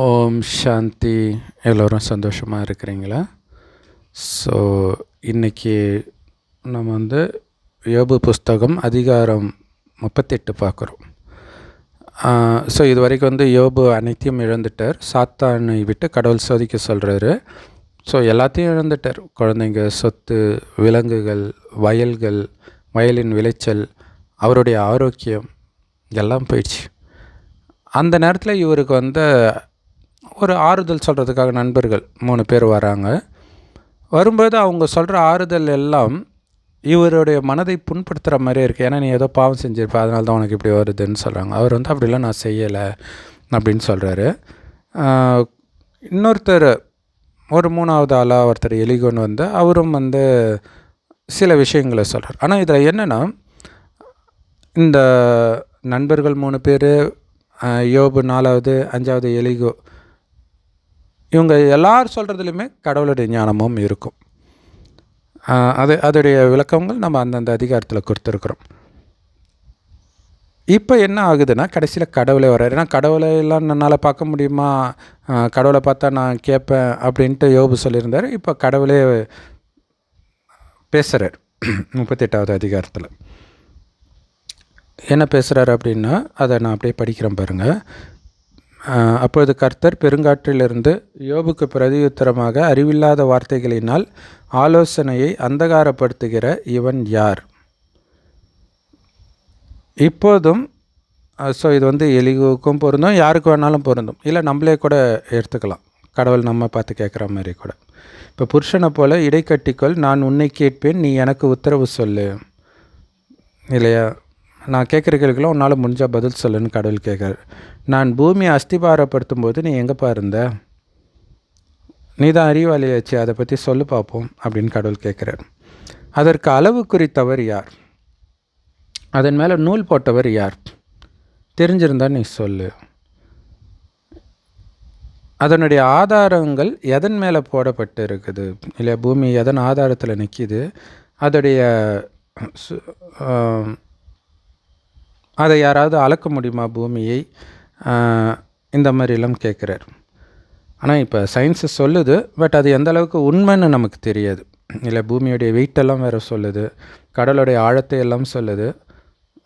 ஓம் சாந்தி. எல்லோரும் சந்தோஷமாக இருக்கிறீங்களா? ஸோ இன்றைக்கி நம்ம வந்து யோபு புஸ்தகம் அதிகாரம் முப்பத்தெட்டு பார்க்குறோம். ஸோ இது வரைக்கும் வந்து யோபு அனைத்தையும் இழந்துட்டார். சாத்தானை விட்டு கடவுள் சோதிக்க சொல்கிறாரு ஸோ எல்லாத்தையும் இழந்துட்டார். குழந்தைங்க சொத்து விலங்குகள் வயல்கள் வயலின் விளைச்சல் அவருடைய ஆரோக்கியம் எல்லாம் போயிடுச்சு. அந்த நேரத்தில் இவருக்கு வந்து ஒரு ஆறுதல் சொல்கிறதுக்காக நண்பர்கள் மூணு பேர் வராங்க. வரும்போது அவங்க சொல்கிற ஆறுதல் எல்லாம் இவருடைய மனதை புண்படுத்துகிற மாதிரியே இருக்குது ஏன்னா நீ ஏதோ பாவம் செஞ்சிருப்ப அதனால தான் உனக்கு இப்படி வருதுன்னு சொல்கிறாங்க அவர் வந்து அப்படிலாம் நான் செய்யலை அப்படின்னு சொல்கிறாரு இன்னொருத்தர் ஒரு மூணாவது ஆளாக ஒருத்தர் எலிகோன்னு வந்து அவரும் வந்து சில விஷயங்களை சொல்கிறார் ஆனால் இதில் என்னென்னா இந்த நண்பர்கள் மூணு பேர் யோபு நாலாவது அஞ்சாவது எலிகோ இவங்க எல்லார் சொல்கிறதுலையுமே கடவுளுடைய ஞானமும் இருக்கும். அது அதோடைய விளக்கங்கள் நம்ம அந்தந்த அதிகாரத்தில் கொடுத்துருக்குறோம். இப்போ என்ன ஆகுதுன்னா கடைசியில் கடவுளே வர்றாரு. ஏன்னா கடவுளை எல்லாம் என்னால் பார்க்க முடியுமா? கடவுளை பார்த்தா நான் கேட்பேன் அப்படின்ட்டு யோபு சொல்லியிருந்தார். இப்போ கடவுளே பேசுகிறார் முப்பத்தெட்டாவது அதிகாரத்தில். என்ன பேசுகிறாரு அப்படின்னா அதை நான் அப்படியே படிக்கிறேன் பாருங்கள் அப்பொழுது கர்த்தர் பெருங்காற்றிலிருந்து யோபுக்கு பிரதியுத்தரமாக அறிவில்லாத வார்த்தைகளினால் ஆலோசனையை அந்தகாரப்படுத்துகிற இவன் யார்? இப்போதும் ஸோ இது வந்து எலிகுக்கும் பொருந்தும் யாருக்கு வேணாலும் பொருந்தும். இல்லை நம்மளே கூட எடுத்துக்கலாம். கடவுள் நம்ம பார்த்து கேட்குற மாதிரி கூட. இப்போ புருஷனை போல் இடைக்கட்டிக்கொள் நான் உன்னை கேட்பேன் நீ எனக்கு உத்தரவு சொல்லு. இல்லையா? நான் கேட்குற கேள்விக்கெல்லாம் உன்னால் முடிஞ்சால் பதில் சொல்லுன்னு கடவுள் கேட்குறாரு. நான் பூமியை அஸ்திபாரப்படுத்தும் போது நீ எங்கேப்பா இருந்த? நீ தான் அறிவாளியாச்சு அதை பற்றி சொல்லு பார்ப்போம் அப்படின்னு கடவுள் கேட்குறார். அதற்கு அளவு குறித்தவர் யார்? அதன் மேலே நூல் போட்டவர் யார்? தெரிஞ்சிருந்தா நீ சொல்லு. அதனுடைய ஆதாரங்கள் எதன் மேலே போடப்பட்டு இருக்குது இல்லை பூமி எதன் ஆதாரத்தில் நிற்கிது அதோடைய அதை யாராவது அளக்க முடியுமா பூமியை? இந்த மாதிரிலாம் கேட்குறாரு. ஆனால் இப்போ சயின்ஸு சொல்லுது பட் அது எந்த அளவுக்கு உண்மைன்னு நமக்கு தெரியாது. இல்லை பூமியுடைய வெயிட்டெல்லாம் வேறு சொல்லுது கடலுடைய ஆழத்தை எல்லாம் சொல்லுது.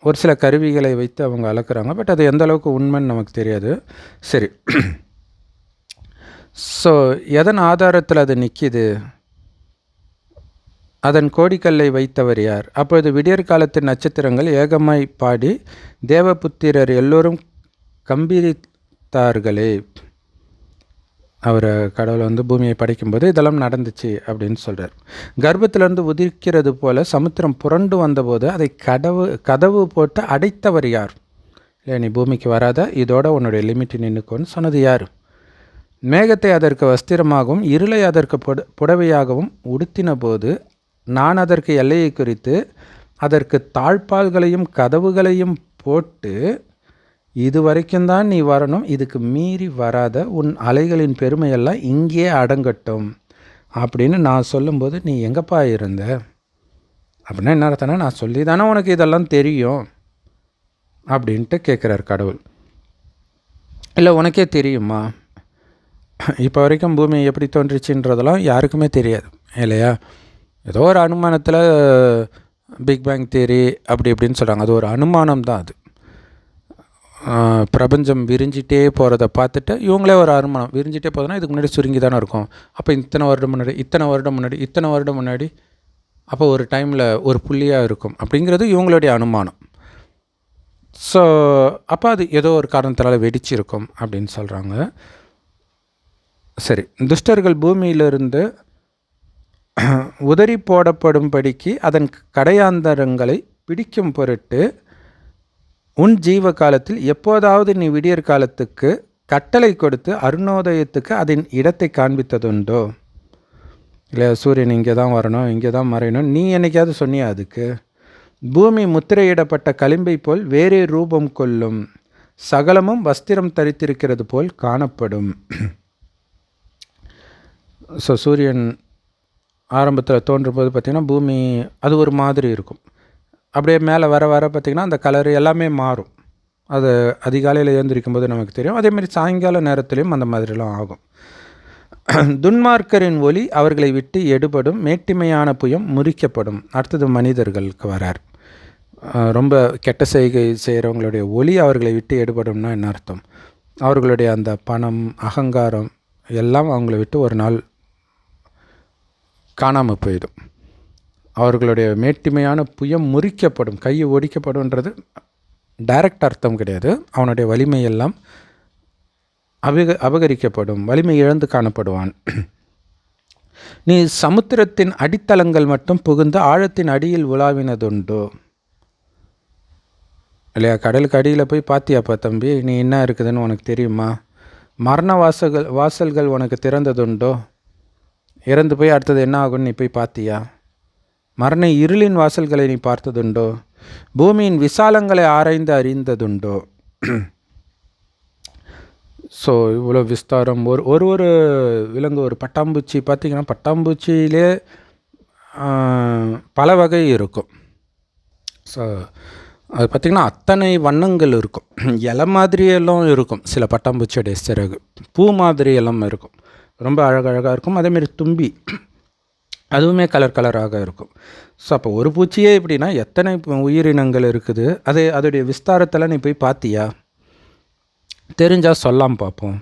ஒரு சில கருவிகளை வைத்து அவங்க அளக்குறாங்க பட் அது எந்த அளவுக்கு உண்மைன்னு நமக்கு தெரியாது. சரி. ஸோ எதன் ஆதாரத்தில் அது நிற்கிது அதன் கோடிக்கல்லை வைத்தவர் யார்? அப்பொழுது விடியற் காலத்து நட்சத்திரங்கள் ஏகமாய் பாடி தேவபுத்திரர் எல்லோரும் கம்பீரித்தார்களே. அவர் கடவுள் வந்து பூமியை படைக்கும்போது இதெல்லாம் நடந்துச்சு அப்படின்னு சொல்கிறார் கர்ப்பத்திலேருந்து உதிர்க்கிறது போல் சமுத்திரம் புரண்டு வந்தபோது அதை கடவு கதவு போட்டு அடைத்தவர் யார்? இல்லை நீ பூமிக்கு வராத இதோட உன்னுடைய லிமிட் நின்றுக்கோன்னு சொன்னது யார்? மேகத்தை அதற்கு வஸ்திரமாகவும் இருளை அதற்கு புட புடவையாகவும் உடுத்தின போது நான் அதற்கு எல்லையை குறித்து அதற்கு தாழ்பால்களையும் கதவுகளையும் போட்டு இது வரைக்கும் தான் நீ வரணும் இதுக்கு மீறி வராத உன் அலைகளின் பெருமையெல்லாம் இங்கே அடங்கட்டும் அப்படின்னு நான் சொல்லும்போது நீ எங்கப்பா இருந்த? அப்படின்னா என்ன அர்த்தம்னா நான் சொல்லி தானே உனக்கு இதெல்லாம் தெரியும் அப்படின்ட்டு கேட்குறார் கடவுள். இல்லை உனக்கே தெரியுமா? இப்போ வரைக்கும் பூமி எப்படி தோன்றிச்சுன்றதெல்லாம் யாருக்குமே தெரியாது இல்லையா? ஏதோ ஒரு அனுமானத்தில் பிக் பேங் தேரி அப்படி இப்படின்னு சொல்கிறாங்க அது ஒரு அனுமானம் தான் அது. பிரபஞ்சம் விரிஞ்சிட்டே போகிறத பார்த்துட்டு இவங்களே ஒரு அனுமானம். விரிஞ்சிட்டே போகுதுன்னா இதுக்கு முன்னாடி சுருங்கி தானே இருக்கும். அப்போ இத்தனை வருடம் முன்னாடி இத்தனை வருடம் முன்னாடி இத்தனை வருடம் முன்னாடி அப்போ ஒரு டைமில் ஒரு புள்ளியாக இருக்கும் அப்படிங்கிறது இவங்களுடைய அனுமானம். ஸோ அப்போ அது ஏதோ ஒரு காரணத்தினால வெடிச்சிருக்கும் அப்படின்னு சொல்கிறாங்க சரி துஷ்டர்கள் பூமியிலிருந்து உதறி போடப்படும்படிக்கு அதன் கடையாந்தரங்களை பிடிக்கும் பொருட்டு உன் ஜீவ காலத்தில் எப்போதாவது நீ விடியற் காலத்துக்கு கட்டளை கொடுத்து அருணோதயத்துக்கு அதன் இடத்தை காண்பித்ததுண்டோ? இல்லை சூரியன் இங்கே தான் வரணும் இங்கே தான் மறையணும். நீ என்னைக்காவது சொன்னியா அதுக்கு? பூமி முத்திரையிடப்பட்ட களிம்பை போல் வேறே ரூபம் கொள்ளும் சகலமும் வஸ்திரம் தரித்திருக்கிறது போல் காணப்படும். ஸோ சூரியன் ஆரம்பத்தில் தோன்றும்போது பார்த்திங்கன்னா பூமி அது ஒரு மாதிரி இருக்கும். அப்படியே மேலே வர வர பார்த்திங்கன்னா அந்த கலரு எல்லாமே மாறும். அது அதிகாலையில் எழுந்திரிக்கும் போது நமக்கு தெரியும். அதேமாதிரி சாயங்கால நேரத்துலையும் அந்த மாதிரிலாம் ஆகும். துன்மார்க்கரின் ஒளி அவர்களை விட்டு எடுபடும். மேட்டிமையான புயம் முறிக்கப்படும். அடுத்தது மனிதர்களுக்கு வரார். ரொம்ப கெட்ட செய்கை செய்கிறவங்களுடைய ஒளி அவர்களை விட்டு எடுபடும்னா என்ன அர்த்தம்? அவர்களுடைய அந்த பணம் அகங்காரம் எல்லாம் அவங்கள விட்டு ஒரு நாள் காணாமல் போயிடும். அவர்களுடைய மேட்டிமையான புயம் முறிக்கப்படும் கையை ஒடிக்கப்படும்ன்றது டைரக்ட் அர்த்தம் கிடையாது. அவனுடைய வலிமையெல்லாம் அபக அபகரிக்கப்படும் வலிமை இழந்து காணப்படுவான். நீ சமுத்திரத்தின் அடித்தளங்கள் மட்டும் புகுந்து ஆழத்தின் அடியில் உலாவினதுண்டோ? இல்லையா? கடலுக்கு அடியில் போய் பார்த்தியாப்பா தம்பி? நீ என்ன இருக்குதுன்னு உனக்கு தெரியுமா? மரண வாசல்கள் வாசல்கள் உனக்கு திறந்ததுண்டோ? இறந்து போய் அடுத்தது என்ன ஆகும்னு நீ போய் பார்த்தியா? மரண இருளின் வாசல்களை நீ பார்த்ததுண்டோ? பூமியின் விசாலங்களை ஆராய்ந்து அறிந்ததுண்டோ? ஸோ இவ்வளோ விஸ்தாரம். ஒரு ஒரு ஒரு விலங்கு ஒரு பட்டாம்பூச்சி பார்த்திங்கன்னா பட்டாம்பூச்சியிலே பல வகை இருக்கும். ஸோ அது பார்த்திங்கன்னா அத்தனை வண்ணங்கள் இருக்கும். இலை மாதிரியெல்லாம் இருக்கும். சில பட்டாம்பூச்சியோடைய சிறகு. பூ மாதிரியெல்லாம் இருக்கும். ரொம்ப அழகழகாக இருக்கும். அதேமாரி தும்பி அதுவுமே கலர் கலராக இருக்கும். ஸோ அப்போ ஒரு பூச்சியே எப்படின்னா எத்தனை உயிரினங்கள் இருக்குது? அது அதோடைய விஸ்தாரத்தில் நீ போய் பார்த்தியா தெரிஞ்சால் சொல்லாம் பார்ப்போம்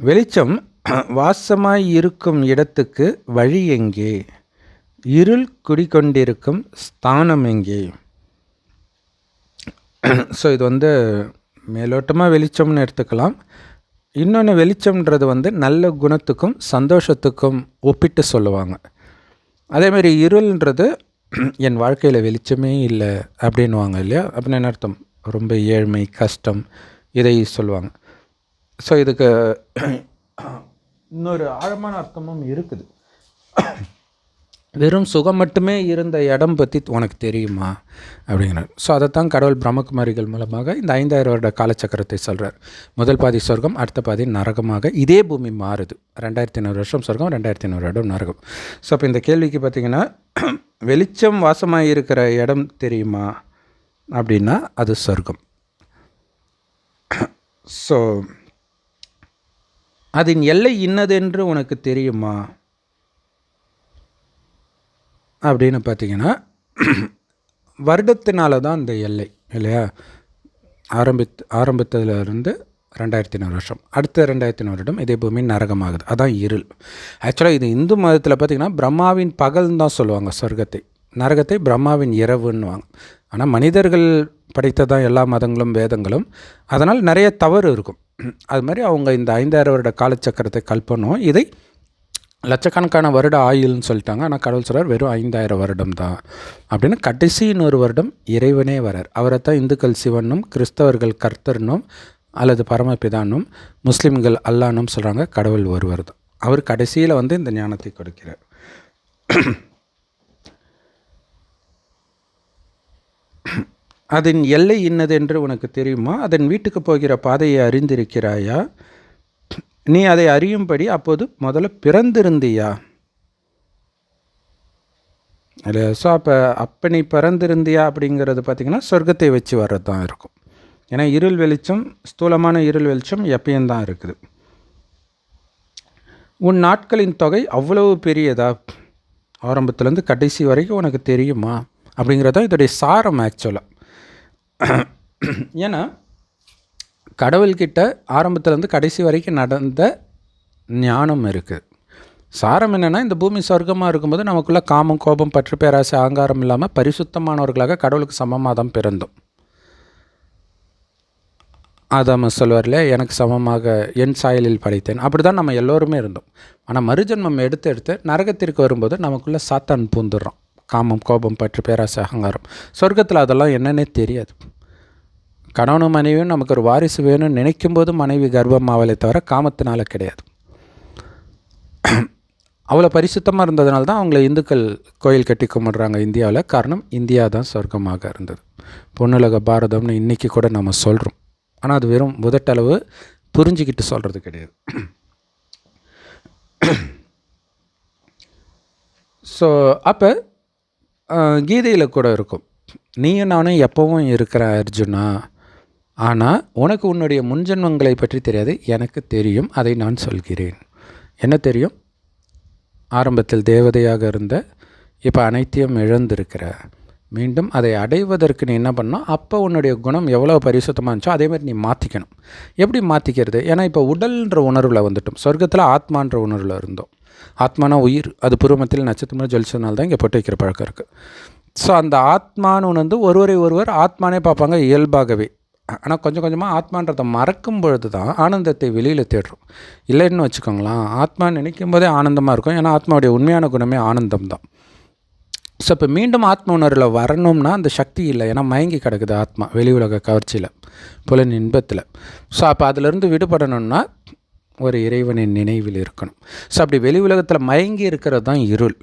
வெளிச்சம் வாசமாய் இருக்கும் இடத்துக்கு வழி எங்கே? இருள் குடிக்கொண்டிருக்கும் ஸ்தானம் எங்கே? ஸோ இது வந்து மேலோட்டமாக வெளிச்சம்னு எடுத்துக்கலாம். இன்னொன்று வெளிச்சம்ன்றது வந்து நல்ல குணத்துக்கும் சந்தோஷத்துக்கும் ஒப்பிட்டு சொல்லுவாங்க. அதேமாரி இருள்ன்றது என் வாழ்க்கையில் வெளிச்சமே இல்லை அப்படின்வாங்க இல்லையா? அப்படின்னு என்ன அர்த்தம்? ரொம்ப ஏழ்மை கஷ்டம் இதை சொல்லுவாங்க. ஸோ இதுக்கு இன்னொரு ஆழமான அர்த்தமும் இருக்குது. வெறும் சுகம் மட்டுமே இருந்த இடம் பற்றி உனக்கு தெரியுமா? அப்படிங்கிறார். ஸோ அதைத்தான் கடவுள் பிரம்மகுமாரிகள் மூலமாக இந்த ஐந்தாயிரம் வருட காலச்சக்கரத்தை சொல்கிறார் முதல் பாதி சொர்க்கம் அடுத்த பாதி நரகமாக இதே பூமி மாறுது. ரெண்டாயிரத்தி ஐநூறு வருஷம் சொர்க்கம் ரெண்டாயிரத்தி ஐநூறு இடம் நரகம். ஸோ அப்போ இந்த கேள்விக்கு பார்த்தீங்கன்னா வெளிச்சம் வாசமாக இருக்கிற இடம் தெரியுமா? அப்படின்னா அது சொர்க்கம். ஸோ அதன் எல்லை இன்னதென்று உனக்கு தெரியுமா? அப்படின்னு பார்த்தீங்கன்னா வருடத்தினால தான் இந்த எல்லை இல்லையா? ஆரம்பித் ஆரம்பித்ததுலேருந்து ரெண்டாயிரத்தி நூறு வருஷம். அடுத்த ரெண்டாயிரத்தி நூறு வருடம் இதே பூமி நரகமாகுது. அதான் இருள். ஆக்சுவலாக இது இந்து மதத்தில் பார்த்திங்கன்னா பிரம்மாவின் பகல்னு தான் சொல்லுவாங்க சொர்க்கத்தை. நரகத்தை பிரம்மாவின் இரவுன்னுவாங்க ஆனால் மனிதர்கள் படித்ததான் எல்லா மதங்களும் வேதங்களும். அதனால் நிறைய தவறு இருக்கும். அது மாதிரி அவங்க இந்த ஐந்தாயிரம் வருட காலச்சக்கரத்தை கல்பனும் இதை லட்சக்கணக்கான வருட ஆயுள்னு சொல்லிட்டாங்க. ஆனால் கடவுள் சொல்கிறார் வெறும் ஐந்தாயிரம் வருடம் தான். அப்படின்னு கடைசி இன்னொரு வருடம் இறைவனே வரார். அவரை தான் இந்துக்கள் சிவனும் கிறிஸ்தவர்கள் கர்த்தர்னும் அல்லது பரமபிதானும் முஸ்லீம்கள் அல்லானும் சொல்கிறாங்க கடவுள் ஒருவர் தான். அவர் கடைசியில் வந்து இந்த ஞானத்தை கொடுக்கிறார். அதன் எல்லை இன்னதென்று உனக்கு தெரியுமா? அதன் வீட்டுக்கு போகிற பாதையை அறிந்திருக்கிறாயா? நீ அதை அறியும்படி அப்போது முதல்ல பிறந்திருந்தியா? இல்லையா? ஸோ அப்போ அப்போ நீ பிறந்திருந்தியா அப்படிங்கிறது பார்த்திங்கன்னா சொர்க்கத்தை வச்சு வர்றது தான் இருக்கும். ஏன்னா இருள் வெளிச்சம் ஸ்தூலமான இருள் வெளிச்சம் எப்பயும் தான் இருக்குது. உன் நாட்களின் தொகை அவ்வளவு பெரியதா? ஆரம்பத்துலேருந்து கடைசி வரைக்கும் உனக்கு தெரியுமா? அப்படிங்கிறதான் இதோடைய சாரம் ஆக்சுவலாக ஏன்னா கடவுள்கிட்ட ஆரம்பத்துலேருந்து கடைசி வரைக்கும் நடந்த ஞானம் இருக்குது சாரம் என்னென்னா இந்த பூமி சொர்க்கமாக இருக்கும்போது நமக்குள்ளே காமம் கோபம் பற்று பேராசை அகங்காரம் இல்லாமல் பரிசுத்தமானவர்களாக கடவுளுக்கு சமமாக தான் பிறந்தோம். ஆதாம சொல்வார்ல எனக்கு சமமாக என் சாயலில் படைத்தேன். அப்படி தான் நம்ம எல்லோருமே இருந்தோம். ஆனால் மறுஜன்மம் எடுத்து எடுத்து நரகத்திற்கு வரும்போது நமக்குள்ளே சாத்தான் பூந்துடுறோம் காமம் கோபம் பற்று பேராசை அகங்காரம். சொர்க்கத்தில் அதெல்லாம் என்னன்னே தெரியாது. கணவனும் மனைவியும் நமக்கு ஒரு வாரிசு வேணும்னு நினைக்கும் போது மனைவி கர்ப்பம் ஆவலை தவிர காமத்தினால கிடையாது. அவ்வளோ பரிசுத்தமாக இருந்ததுனால தான் அவங்கள இந்துக்கள் கோயில் கட்டி கும்பிட்றாங்க இந்தியாவில். காரணம் இந்தியா தான் சொர்க்கமாக இருந்தது. பொன்னுலக பாரதம்னு இன்றைக்கி கூட நம்ம சொல்கிறோம் ஆனால் அது வெறும் முதட்டளவு புரிஞ்சிக்கிட்டு சொல்கிறது கிடையாது. ஸோ அப்போ கீதையில் கூட இருக்கும். நீயும் நானும் எப்போவும் இருக்கிற அர்ஜுனா ஆனால் உனக்கு உன்னுடைய முன்ஜென்மங்களை பற்றி தெரியாது எனக்கு தெரியும் அதை நான் சொல்கிறேன். என்ன தெரியும்? ஆரம்பத்தில் தேவதையாக இருந்த இப்போ அனைத்தையும் இழந்திருக்கிற. மீண்டும் அதை அடைவதற்கு நீ என்ன பண்ணணும்? அப்போ உன்னுடைய குணம் எவ்வளோ பரிசுத்தமாக இருந்துச்சோ அதே மாதிரி நீ மாற்றிக்கணும் எப்படி மாற்றிக்கிறது ஏன்னா இப்போ உடல்ன்ற உணர்வில் வந்துட்டோம். சொர்க்கத்தில் ஆத்மான்ற உணர்வில் இருந்தோம். ஆத்மானா உயிர். அது பூர்வமத்தில் நட்சத்திரமாக ஜொலிச்சதுனால தான் இங்கே போட்டு வைக்கிற பழக்கம் இருக்குது ஸோ அந்த ஆத்மான்னு வந்து ஒருவரை ஒருவர் ஆத்மானே பார்ப்பாங்க இயல்பாகவே. ஆனால் கொஞ்சம் கொஞ்சமாக ஆத்மான்றதை மறக்கும் பொழுது தான் ஆனந்தத்தை வெளியில் தேடுறோம். இல்லைன்னு வச்சுக்கோங்களேன் ஆத்மா நினைக்கும் போதே ஆனந்தமாக இருக்கும். ஏன்னா ஆத்மாவுடைய உண்மையான குணமே ஆனந்தம் தான் ஸோ இப்போ மீண்டும் ஆத்ம உணர்வில் வரணும்னா அந்த சக்தி இல்லை. ஏன்னா மயங்கி கிடக்குது ஆத்மா வெளி உலக கவர்ச்சியில் புலன் இன்பத்தில். ஸோ அப்போ அதிலிருந்து விடுபடணும்னா ஒரு இறைவனின் நினைவில் இருக்கணும். ஸோ அப்படி வெளி உலகத்தில் மயங்கி இருக்கிறது தான் இருள்.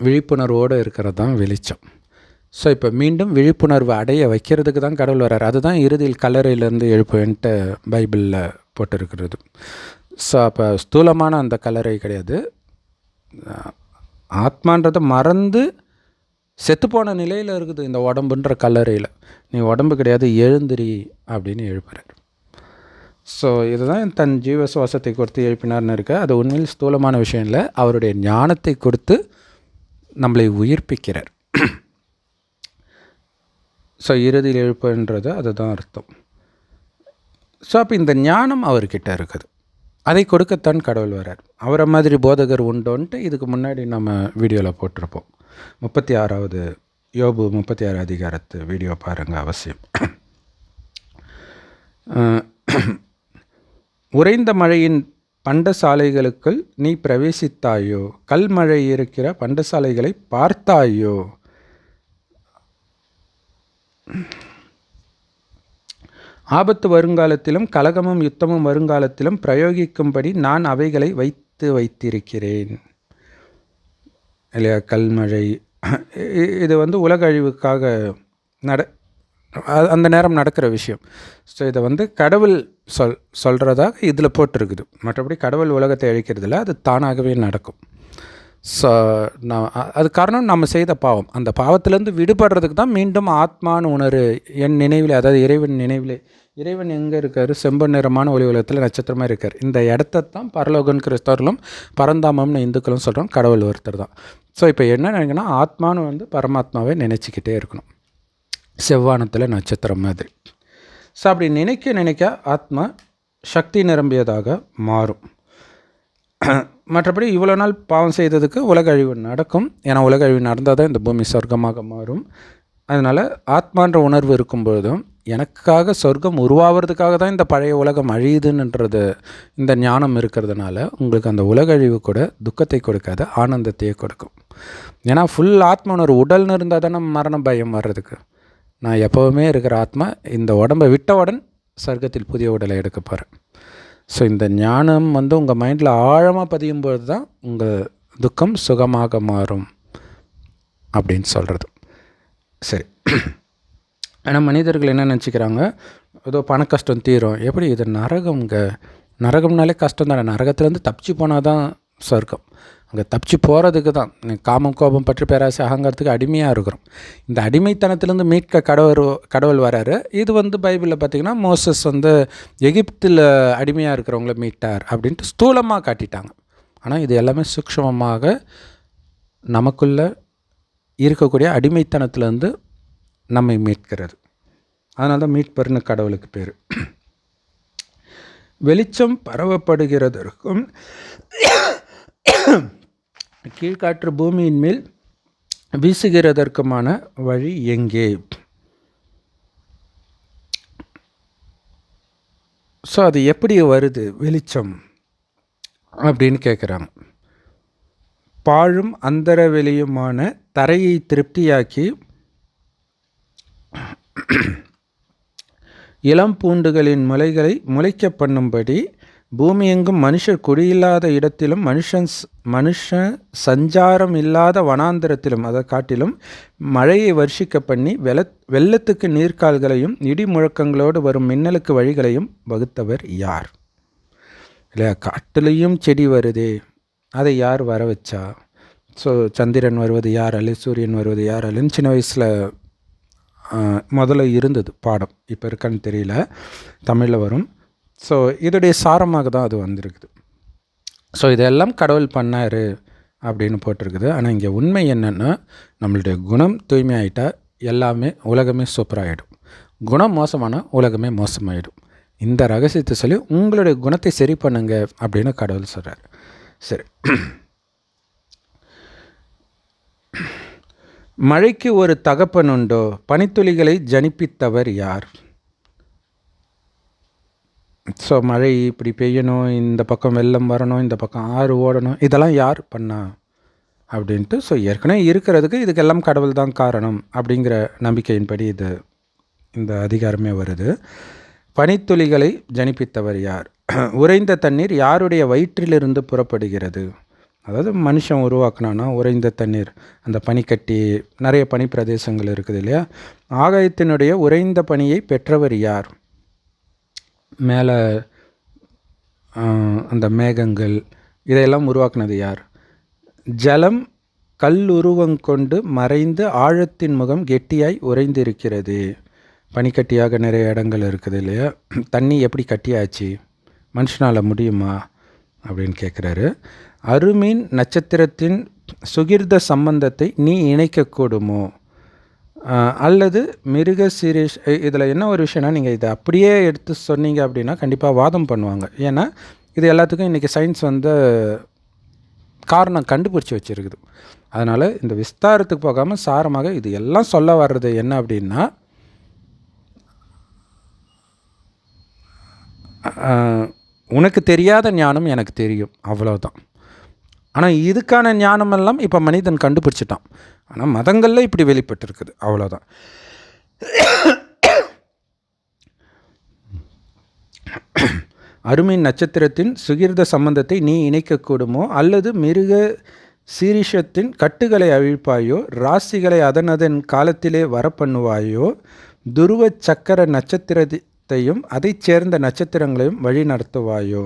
விழிப்புணர்வோடு இருக்கிறது தான் வெளிச்சம். ஸோ இப்போ மீண்டும் விழிப்புணர்வு அடைய வைக்கிறதுக்கு தான் கடவுள் வர்றார். அதுதான் இறுதியில் கல்லறையிலேருந்து எழுப்புன்ட்டு பைபிளில் போட்டிருக்கிறது. ஸோ அப்போ ஸ்தூலமான அந்த கல்லறை கிடையாது. ஆத்மான்றதை மறந்து செத்துப்போன நிலையில் இருக்குது இந்த உடம்புன்ற கல்லறையில். நீ உடம்பு கிடையாது எழுந்திரி அப்படின்னு எழுப்புறார். ஸோ இதுதான் தன் ஜீவ சுவாசத்தை கொடுத்து எழுப்பினார்னு இருக்க. அது உண்மையில் ஸ்தூலமான விஷயம் இல்லை. அவருடைய ஞானத்தை கொடுத்து நம்மளை உயிர்ப்பிக்கிறார். ஸோ இறுதியில் எழுப்புன்றது அதுதான் அர்த்தம். ஸோ அப்போ இந்த ஞானம் அவர்கிட்ட இருக்குது. அதை கொடுக்கத்தான் கடவுள் வரார். அவரை மாதிரி போதகர் உண்டோன்ட்டு இதுக்கு முன்னாடி நம்ம வீடியோவில் போட்டிருப்போம். முப்பத்தி ஆறாவது யோபு முப்பத்தி ஆறு அதிகாரத்து வீடியோ பாருங்கள் அவசியம். உறைந்த மழையின் பண்டசாலைகளுக்குள் நீ பிரவேசித்தாயோ கல்மழை இருக்கிற பண்டசாலைகளை பார்த்தாயோ ஆபத்து வருங்காலத்திலும் கலகமும் யுத்தமும் வருங்காலத்திலும் பிரயோகிக்கும்படி நான் அவைகளை வைத்து வைத்திருக்கிறேன். இல்லையா? கல்மழை. இது வந்து உலக அழிவுக்காக நட அந்த நேரம் நடக்கிற விஷயம். ஸோ இதை வந்து கடவுள் சொல் சொல்கிறதாக இதில் போட்டிருக்குது. மற்றபடி கடவுள் உலகத்தை அழிக்கிறதில்ல அது தானாகவே நடக்கும். ஸோ நான் அது காரணம் நம்ம செய்த பாவம். அந்த பாவத்திலேருந்து விடுபடுறதுக்கு தான் மீண்டும் ஆத்மான்னு உணர். என் நினைவில் அதாவது இறைவன் நினைவில் இறைவன் எங்கே இருக்கார்? செம்ப நிறமான ஒளி உலகத்தில் நட்சத்திரமாக இருக்கார். இந்த இடத்த தான் பரலோகன் கிறிஸ்தவர்களும் பரந்தாமம்னு இந்துக்களும் சொல்கிறோம் கடவுள் ஒருத்தர் தான். ஸோ இப்போ என்ன நினைக்கணும்னா ஆத்மானு வந்து பரமாத்மாவை நினச்சிக்கிட்டே இருக்கணும். செவ்வானத்தில் நட்சத்திரம் மாதிரி ஸோ அப்படி நினைக்க நினைக்க ஆத்மா சக்தி நிரம்பியதாக மாறும். மற்றபடி இவ்வளோ நாள் பாவம் செய்ததுக்கு உலக அழிவு நடக்கும். ஏன்னா உலக அழிவு நடந்தால் தான் இந்த பூமி சொர்க்கமாக மாறும். அதனால் ஆத்மான்ற உணர்வு இருக்கும்பொழுதும் எனக்காக சொர்க்கம் உருவாகிறதுக்காக தான் இந்த பழைய உலகம் அழியுதுன்றது இந்த ஞானம் இருக்கிறதுனால உங்களுக்கு அந்த உலக அழிவு கூட துக்கத்தை கொடுக்காது ஆனந்தத்தையே கொடுக்கும். ஏன்னா ஃபுல் ஆத்மா உணர்வு உடல்னு இருந்தால் தானே மரண பயம் வர்றதுக்கு. நான் எப்போவுமே இருக்கிற ஆத்மா இந்த உடம்பை விட்டவுடன் சொர்க்கத்தில் புதிய உடலை எடுக்க போகிறேன் ஸோ இந்த ஞானம் வந்து உங்கள் மைண்டில் ஆழமாக பதியும் பொழுது தான் உங்கள் துக்கம் சுகமாக மாறும் அப்படின்னு சொல்கிறது சரி. ஆனால் மனிதர்கள் என்ன நினச்சிக்கிறாங்க? ஏதோ பண கஷ்டம் தீரும். எப்படி இது நரகம்ங்க? நரகம்னாலே கஷ்டம் தானே. நரகத்துலேருந்து தப்பிச்சு போனால் தான் சொர்க்கம். அங்கே தப்பிச்சு போகிறதுக்கு தான். காமம் கோபம் பற்றி பேராசை அகங்காரத்துக்கு அடிமையாக இருக்கிறோம். இந்த அடிமைத்தனத்திலேருந்து மீட்க கடவுள் கடவுள் வராரு. இது வந்து பைபிளில் பார்த்திங்கன்னா மோசஸ் வந்து எகிப்தில் அடிமையாக இருக்கிறவங்கள மீட்டார் அப்படின்ட்டு ஸ்தூலமாக காட்டிட்டாங்க. ஆனால் இது எல்லாமே சூக்ஷமமாக நமக்குள்ளே இருக்கக்கூடிய அடிமைத்தனத்திலேருந்து நம்மை மீட்கிறது. அதனால தான் மீட்பர்னு கடவுளுக்கு பேர். வெளிச்சம் பரவப்படுகிறதற்கும் கீழ்காற்று பூமியின் மேல் வீசுகிறதற்குமான வழி எங்கே? ஸோ அது எப்படி வருது? வெளிச்சம் அப்படின்னு கேட்குறாங்க பாழும் அந்தர வெளியுமான தரையை திருப்தியாக்கி இளம் பூண்டுகளின் முளைகளை முளைக்க பண்ணும்படி பூமி எங்கும் மனுஷர் குடியில்லாத இடத்திலும் மனுஷன் மனுஷன் சஞ்சாரம் இல்லாத வனாந்திரத்திலும் அதை காட்டிலும் மழையை வருஷிக்க பண்ணி வெள்ள வெள்ளத்துக்கு நீர்க்கால்களையும் இடி முழக்கங்களோடு வரும் மின்னலுக்கு வழிகளையும் வகுத்தவர் யார்? இல்லையா? காட்டிலையும் செடி வருதே. அதை யார் வர வச்சா? ஸோ சந்திரன் வருவது யார் அல்ல சூரியன் வருவது யார் அல்லன்னு சின்ன வயசில் முதல்ல இருந்தது பாடம். இப்போ இருக்கான்னு தெரியல. தமிழில் வரும். ஸோ இதோடைய சாரமாக தான் அது வந்திருக்குது. ஸோ இதெல்லாம் கடவுள் பண்ணார் அப்படின்னு போட்டிருக்குது. ஆனால் இங்கே உண்மை என்னென்னா நம்மளுடைய குணம் தூய்மையாயிட்டா எல்லாமே உலகமே சூப்பராகிடும் குணம் மோசமானால் உலகமே மோசமாயிடும். இந்த ரகசியத்தை சொல்லி உங்களுடைய குணத்தை சரி பண்ணுங்க அப்படின்னு கடவுள் சொல்கிறார் சரி. மழைக்கு ஒரு தகப்பன் உண்டோ? பனித்துளிகளை ஜனிப்பித்தவர் யார்? ஸோ மழை இப்படி பெய்யணும் இந்த பக்கம் வெள்ளம் வரணும் இந்த பக்கம் ஆறு ஓடணும் இதெல்லாம் யார் பண்ணா? அப்படின்ட்டு ஸோ ஏற்கனவே இருக்கிறதுக்கு இதுக்கெல்லாம் கடவுள் தான் காரணம் அப்படிங்கிற நம்பிக்கையின்படி இது இந்த அதிகாரமே வருது. பனித்துளிகளை ஜனிப்பித்தவர் யார்? உறைந்த தண்ணீர் யாருடைய வயிற்றிலிருந்து புறப்படுகிறது? அதாவது மனுஷன் உருவாக்குனானா உறைந்த தண்ணீர் அந்த பனிக்கட்டி நிறைய பனி பிரதேசங்கள் இருக்குது இல்லையா? ஆகாயத்தினுடைய உறைந்த பனியை பெற்றவர் யார்? மேலே அந்த மேகங்கள் இதையெல்லாம் உருவாக்குனது யார்? ஜலம் கல்லுருவங்கொண்டு மறைந்து ஆழத்தின் முகம் கெட்டியாய் உறைந்திருக்கிறது. பனிக்கட்டியாக நிறைய இடங்கள் இருக்குது இல்லையா? தண்ணி எப்படி கட்டியாச்சு? மனுஷனால் முடியுமா? அப்படின்னு கேட்குறாரு அருமீன் நட்சத்திரத்தின் சுகிர்த சம்பந்தத்தை நீ இணைக்கக்கூடுமோ அல்லது மிருக சீரிஷ் இதில் என்ன ஒரு விஷயம்னா நீங்கள் இதை அப்படியே எடுத்து சொன்னீங்க அப்படின்னா கண்டிப்பாக வாதம் பண்ணுவாங்க. ஏன்னா இது எல்லாத்துக்கும் இன்றைக்கி சயின்ஸ் வந்து காரணம் கண்டுபிடிச்சி வச்சுருக்குது. அதனால் இந்த விஸ்தாரத்துக்கு போகாமல் சாரமாக இது எல்லாம் சொல்ல வர்றது என்ன அப்படின்னா உனக்கு தெரியாத ஞானம் எனக்கு தெரியும். அவ்வளோதான் ஆனால் இதுக்கான ஞானமெல்லாம் இப்போ மனிதன் கண்டுபிடிச்சிட்டான். ஆனால் மதங்களில் இப்படி வெளிப்பட்டிருக்குது. அவ்வளோதான் அருமை நட்சத்திரத்தின் சுகிர்த சம்பந்தத்தை நீ இணைக்கக்கூடுமோ? அல்லது மிருக சீரிஷத்தின் கட்டுகளை அழிப்பாயோ? ராசிகளை அதன் அதன் காலத்திலே வரப்பண்ணுவாயோ? துருவ சக்கர நட்சத்திரத்தையும் அதைச் சேர்ந்த நட்சத்திரங்களையும் வழி நடத்துவாயோ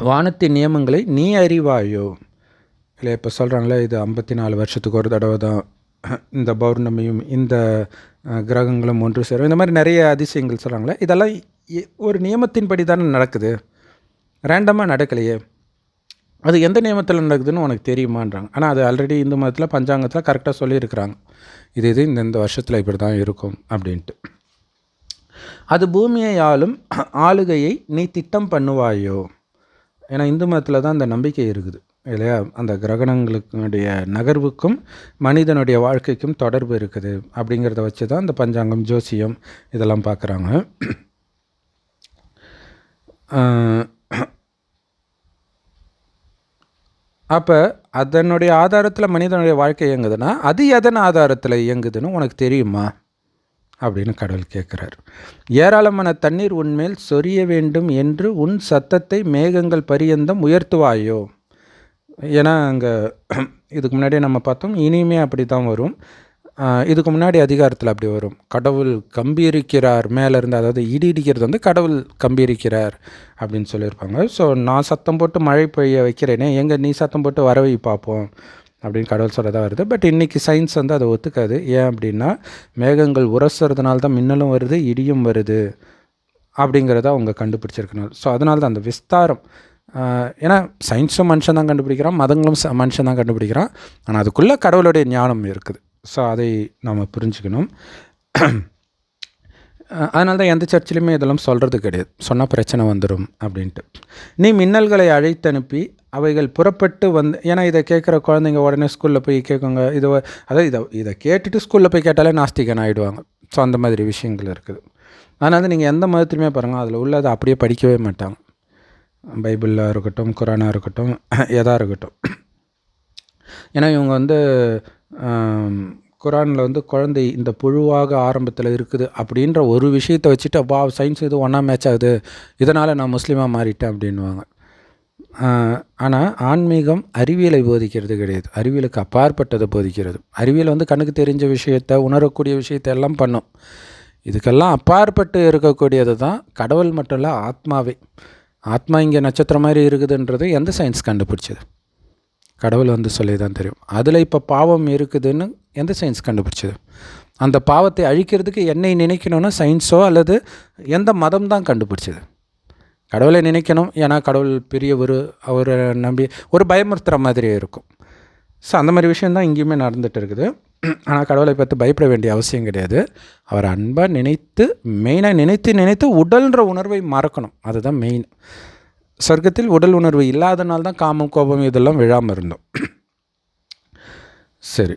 வானத்தின் நியமங்களை நீ அறிவாயோ? இல்லை இப்போ சொல்கிறாங்களே இது ஐம்பத்தி நாலு வருஷத்துக்கு ஒரு தடவை தான் இந்த பௌர்ணமியும் இந்த கிரகங்களும் ஒன்று சேரும். இந்த மாதிரி நிறைய அதிசயங்கள் சொல்கிறாங்களே இதெல்லாம் இ- ஒரு நியமத்தின்படி தானே நடக்குது. ரேண்டமாக நடக்கலையே. அது எந்த நியமத்தில் நடக்குதுன்னு உனக்கு தெரியுமான்றாங்க. ஆனால் அது ஆல்ரெடி இந்து மதத்தில் பஞ்சாங்கத்தில் கரெக்டாக சொல்லியிருக்கிறாங்க. இது இது இந்தந்த வருஷத்தில் இப்படி தான் இருக்கும் அப்படின்ட்டு. அது பூமியை ஆளும் ஆளுகையை நீ திட்டம் பண்ணுவாயோ? ஏன்னா இந்து மதத்தில் தான் அந்த நம்பிக்கை இருக்குது இல்லையா? அந்த கிரகணங்களுடைய நகர்வுக்கும் மனிதனுடைய வாழ்க்கைக்கும் தொடர்பு இருக்குது அப்படிங்கிறத வச்சு தான் இந்த பஞ்சாங்கம் ஜோசியம் இதெல்லாம் பார்க்குறாங்க அப்போ அதனுடைய ஆதாரத்தில் மனிதனுடைய வாழ்க்கை இயங்குதுன்னா அது எதன் ஆதாரத்தில் இயங்குதுன்னு உனக்கு தெரியுமா? அப்படின்னு கடவுள் கேட்குறார். ஏராளமான தண்ணீர் உன்மேல் சொரிய வேண்டும் என்று உன் சத்தத்தை மேகங்கள் பரியந்தம் உயர்த்துவாயோ? ஏன்னா அங்கே இதுக்கு முன்னாடியே நம்ம பார்த்தோம் இனிமே அப்படி தான் வரும் இதுக்கு முன்னாடி அதிகாரத்தில் அப்படி வரும். கடவுள் கம்பீரிக்கிறார் மேலேருந்து அதாவது இடி இடிக்கிறது வந்து கடவுள் கம்பீரிக்கிறார் அப்படின்னு சொல்லியிருப்பாங்க. ஸோ நான் சத்தம் போட்டு மழை பெய்ய வைக்கிறேனே எங்கே நீ சத்தம் போட்டு வரவை பார்ப்போம் அப்படின்னு கடவுள் சொல்கிறதா வருது. பட் இன்றைக்கி சயின்ஸ் வந்து அதை ஒத்துக்காது. ஏன் அப்படின்னா மேகங்கள் உரசுறதுனால தான் மின்னலும் வருது இடியும் வருது அப்படிங்கிறத அவங்க கண்டுபிடிச்சிருக்கணும் ஸோ அதனால தான் அந்த விஸ்தாரம். ஏன்னா சயின்ஸும் மனுஷன் தான் கண்டுபிடிக்கிறான் மதங்களும் ச- மனுஷன் தான் கண்டுபிடிக்கிறான். ஆனால் அதுக்குள்ளே கடவுளுடைய ஞானம் இருக்குது. ஸோ அதை நாம் புரிஞ்சுக்கணும். அதனால தான் எந்த சர்ச்சிலையுமே இதெல்லாம் சொல்கிறது கிடையாது. சொன்னால் பிரச்சனை வந்துடும் அப்படின்ட்டு. நீ மின்னல்களை அழைத்தனுப்பி அவைகள் புறப்பட்டு வந்து ஏன்னா இதை கேட்குற குழந்தைங்க உடனே ஸ்கூலில் போய் கேட்குங்க. இது அதாவது இதை இதை கேட்டுட்டு ஸ்கூலில் போய் கேட்டாலே நாஸ்திகன் ஆகிடுவாங்க ஸோ அந்த மாதிரி விஷயங்கள் இருக்குது. அதனால் நீங்கள் எந்த மதத்துலையுமே பாருங்கள் அதில் உள்ளதை அப்படியே படிக்கவே மாட்டாங்க. பைபிளாக இருக்கட்டும் குரானாக இருக்கட்டும் எதாக இருக்கட்டும். ஏன்னா இவங்க வந்து குரானில் வந்து குழந்தை இந்த புழுவாக ஆரம்பத்தில் இருக்குது அப்படின்ற ஒரு விஷயத்தை வச்சுட்டு வா சயின்ஸ் இது ஒன்றா மேட்ச் ஆகுது. இதனால் நான் முஸ்லீமாக மாறிட்டேன் அப்படின்வாங்க ஆனால் ஆன்மீகம் அறிவியலை போதிக்கிறது கிடையாது. அறிவியலுக்கு அப்பாற்பட்டதை போதிக்கிறது. அறிவியல் வந்து கண்ணுக்கு தெரிஞ்ச விஷயத்தை உணரக்கூடிய விஷயத்தை எல்லாம் பண்ணும். இதுக்கெல்லாம் அப்பாற்பட்டு இருக்கக்கூடியது தான் கடவுள் மட்டும் இல்லை ஆத்மாவே. ஆத்மா இங்கே நட்சத்திரம் மாதிரி இருக்குதுன்றது எந்த சயின்ஸ் கண்டுபிடிச்சது? கடவுள் வந்து சொல்லி தான் தெரியும். அதில் இப்போ பாவம் இருக்குதுன்னு எந்த சயின்ஸ் கண்டுபிடிச்சது? அந்த பாவத்தை அழிக்கிறதுக்கு என்னை நினைக்கணும்னா சயின்ஸோ அல்லது எந்த மதம் தான் கண்டுபிடிச்சது? கடவுளை நினைக்கணும். ஏன்னா கடவுள் பெரியவர் அவரை நம்பி ஒரு பயமுறுத்துகிற மாதிரியே இருக்கும். ஸோ அந்த மாதிரி விஷயந்தான் இங்கேயுமே நடந்துகிட்டு இருக்குது. ஆனால் கடவுளை பார்த்து பயப்பட வேண்டிய அவசியம் கிடையாது. அவர் அன்பாக நினைத்து மெயினாக நினைத்து நினைத்து உடல்ன்ற உணர்வை மறக்கணும். அதுதான் மெயின் சொர்க்கத்தில் உடல் உணர்வு இல்லாதனால தான் காமம் கோபம் இதெல்லாம் விழாமல் இருந்தோம். சரி.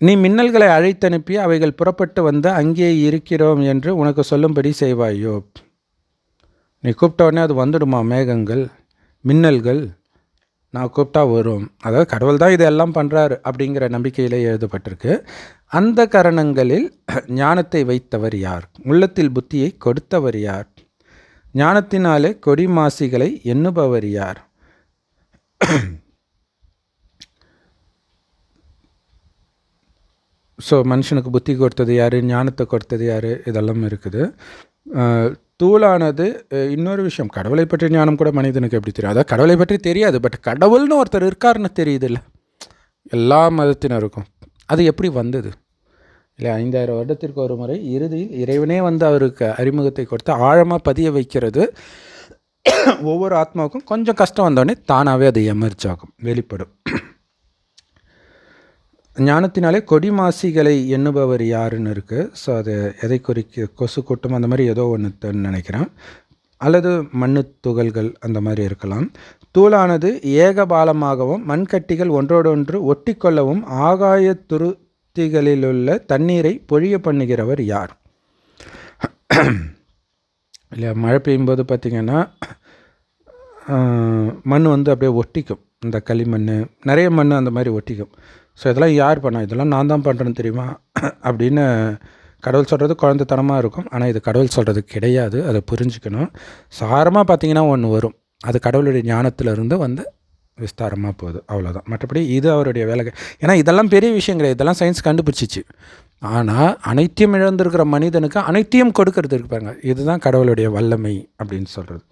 நீ மின்னல்களை அழைத்தனுப்பி அவைகள் புறப்பட்டு வந்து அங்கே இருக்கிறோம் என்று உனக்கு சொல்லும்படி செய்வாயோ நீ கூப்பிட்ட உடனே அது வந்துடுமா? மேகங்கள் மின்னல்கள். நான் கூப்பிட்டா வரும். அதாவது கடவுள் தான் இதெல்லாம் பண்ணுறாரு அப்படிங்கிற நம்பிக்கையில் எழுதப்பட்டிருக்கு. அந்த கரணங்களில் ஞானத்தை வைத்தவர் யார்? உள்ளத்தில் புத்தியை கொடுத்தவர் யார்? ஞானத்தினாலே கொடி மாசிகளை எண்ணுபவர் யார்? ஸோ மனுஷனுக்கு புத்தி கொடுத்தது யார்? ஞானத்தை கொடுத்தது யார்? இதெல்லாம் இருக்குது. தூளானது இன்னொரு விஷயம். கடவுளை பற்றி ஞானம் கூட மனிதனுக்கு எப்படி தெரியும்? அதாவது கடவுளை பற்றி தெரியாது பட் கடவுள்னு ஒருத்தர் இருக்காருன்னு தெரியுதுல்ல. எல்லா மதத்தினருக்கும். அது எப்படி வந்தது? இல்லை ஐந்தாயிரம் வருடத்திற்கு ஒரு முறை இறுதியில் இறைவனே வந்து அவருக்கு அறிமுகத்தை கொடுத்து ஆழமாக பதிய வைக்கிறது. ஒவ்வொரு ஆத்மாவுக்கும் கொஞ்சம் கஷ்டம் வந்தோடனே தானாகவே அது எமர்ஜ் ஆகும் வெளிப்படும். ஞானத்தினாலே கொடி மாசிகளை எண்ணுபவர் யாருன்னு இருக்குது ஸோ அது எதை குறிக்க கொசு கூட்டம் அந்த மாதிரி ஏதோ ஒன்று நினைக்கிறேன். அல்லது மண்ணு துகள்கள் அந்த மாதிரி இருக்கலாம். தூளானது ஏகபாலமாகவும் மண்கட்டிகள் ஒன்றோடொன்று ஒட்டிக்கொள்ளவும் ஆகாய துருத்திகளிலுள்ள தண்ணீரை பொழிய பண்ணுகிறவர் யார்? இல்லையா மழை பெய்யும்போது பார்த்திங்கன்னா மண் வந்து அப்படியே ஒட்டிக்கும். இந்த களிமண் நிறைய மண் அந்த மாதிரி ஒட்டிக்கும். ஸோ இதெல்லாம் யார் பண்ணா? இதெல்லாம் நான் தான் பண்ணுறேன்னு தெரியுமா? அப்படின்னு கடவுள் சொல்கிறது குழந்தைத்தனமாக இருக்கும். ஆனால் இது கடவுள் சொல்கிறது கிடையாது. அதை புரிஞ்சுக்கணும். சாரமாக பார்த்தீங்கன்னா ஒன்று வரும். அது கடவுளுடைய ஞானத்திலிருந்து வந்து விஸ்தாரமாக போகுது. அவ்வளோதான் மற்றபடி இது அவருடைய வேலை. ஏன்னா இதெல்லாம் பெரிய விஷயம் கிடையாது. இதெல்லாம் சயின்ஸ் கண்டுபிடிச்சிச்சு. ஆனால் அனைத்தையும் இழந்திருக்கிற மனிதனுக்கு அனைத்தையும் கொடுக்கறது இருப்பாங்க இதுதான் கடவுளுடைய வல்லமை அப்படின்னு சொல்கிறது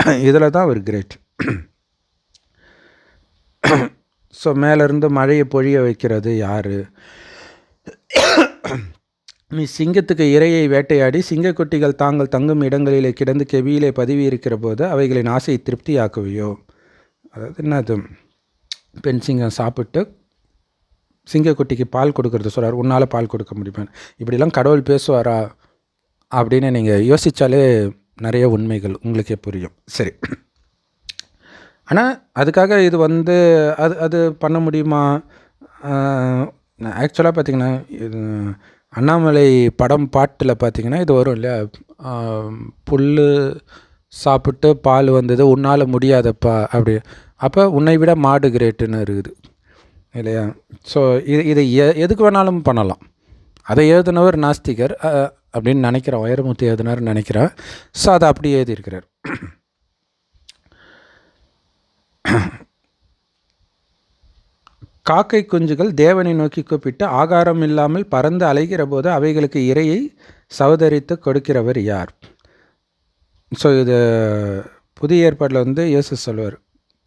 இதில் தான் அவர் கிரேட் ஸோ மேலேருந்து மழையை பொழிய வைக்கிறது யார்? நீ சிங்கத்துக்கு இரையை வேட்டையாடி சிங்கக்குட்டிகள் தாங்கள் தங்கும் இடங்களிலே கிடந்து கெவியிலே பதவி இருக்கிற போது அவைகளின் ஆசையை திருப்தியாக்குவியோ? அதாவது என்னது? பெண் சிங்கம் சாப்பிட்டு சிங்கக்குட்டிக்கு பால் கொடுக்கறது சொல்கிறார் உன்னால் பால் கொடுக்க முடியுமா? இப்படிலாம் கடவுள் பேசுவாரா? அப்படின்னு நீங்கள் யோசித்தாலே நிறைய உண்மைகள். உங்களுக்கே புரியும். சரி. ஆனால் அதுக்காக இது வந்து அது அது பண்ண முடியுமா? ஆக்சுவலாக பார்த்தீங்கன்னா இது அண்ணாமலை படம் பாட்டில் பார்த்திங்கன்னா இது வரும் இல்லையா? புல் சாப்பிட்டு பால் வந்தது உன்னால் முடியாதப்பா அப்படி. அப்போ உன்னை விட மாடு கிரேட்டுன்னு இருக்குது இல்லையா? ஸோ இது இதை எ எதுக்கு வேணாலும் பண்ணலாம். அதை எழுதினவர் நாஸ்திகர் அப்படின்னு நினைக்கிறேன் வைரமுத்து எழுதினார்னு நினைக்கிறேன். ஸோ அதை அப்படி எழுதியிருக்கிறார். காக்கை குஞ்சுகள் தேவனை நோக்கி கூப்பிட்டு ஆகாரம் இல்லாமல் பறந்து அலைகிற போது அவைகளுக்கு இரையை சவதரித்து கொடுக்கிறவர் யார்? ஸோ இது புதிய ஏற்பாட்டில் வந்து இயேசு சொல்வார்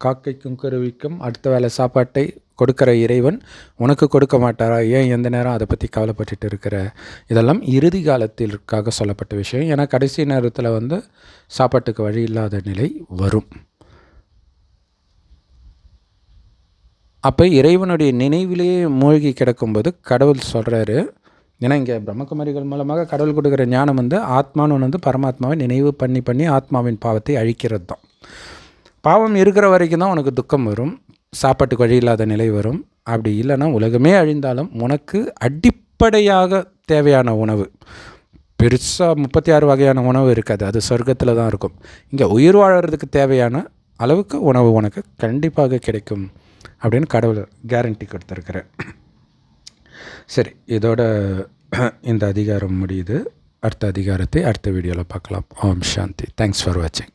காக்கைக்கும் குருவிக்கும் அடுத்த வேளை சாப்பாட்டை கொடுக்கிற இறைவன் உனக்கு கொடுக்க மாட்டாரா? ஏன் எந்த நேரம் அதை பற்றி கவலைப்பட்டுட்டு இருக்கிற? இதெல்லாம் இறுதி காலத்திற்காக சொல்லப்பட்ட விஷயம். ஏன்னா கடைசி நேரத்தில் வந்து சாப்பாட்டுக்கு வழி இல்லாத நிலை வரும். அப்போ இறைவனுடைய நினைவிலேயே மூழ்கி கிடக்கும்போது கடவுள் சொல்கிறாரு ஏன்னா இங்கே பிரம்மகுமாரிகள் மூலமாக கடவுள் கொடுக்குற ஞானம் வந்து ஆத்மான்னு ஒன்று வந்து பரமாத்மாவை நினைவு பண்ணி பண்ணி ஆத்மாவின் பாவத்தை அழிக்கிறது தான் பாவம் இருக்கிற வரைக்கும் தான் உனக்கு துக்கம் வரும். சாப்பாட்டுக்கு வழி இல்லாத நிலை வரும். அப்படி இல்லைன்னா உலகமே அழிந்தாலும் உனக்கு அடிப்படையாக தேவையான உணவு பெருசாக முப்பத்தி ஆறு வகையான உணவு இருக்காது. அது சொர்க்கத்தில் தான் இருக்கும். இங்கே உயிர் வாழறதுக்கு தேவையான அளவுக்கு உணவு உனக்கு கண்டிப்பாக கிடைக்கும். அப்படின்னு கடவுள் கேரண்டி கொடுத்துருக்குறேன் சரி இதோட இந்த அதிகாரம் முடியுது. அடுத்த அதிகாரத்தை அடுத்த வீடியோவில் பார்க்கலாம். ஓம் சாந்தி. தேங்க்ஸ் ஃபார் வாட்சிங்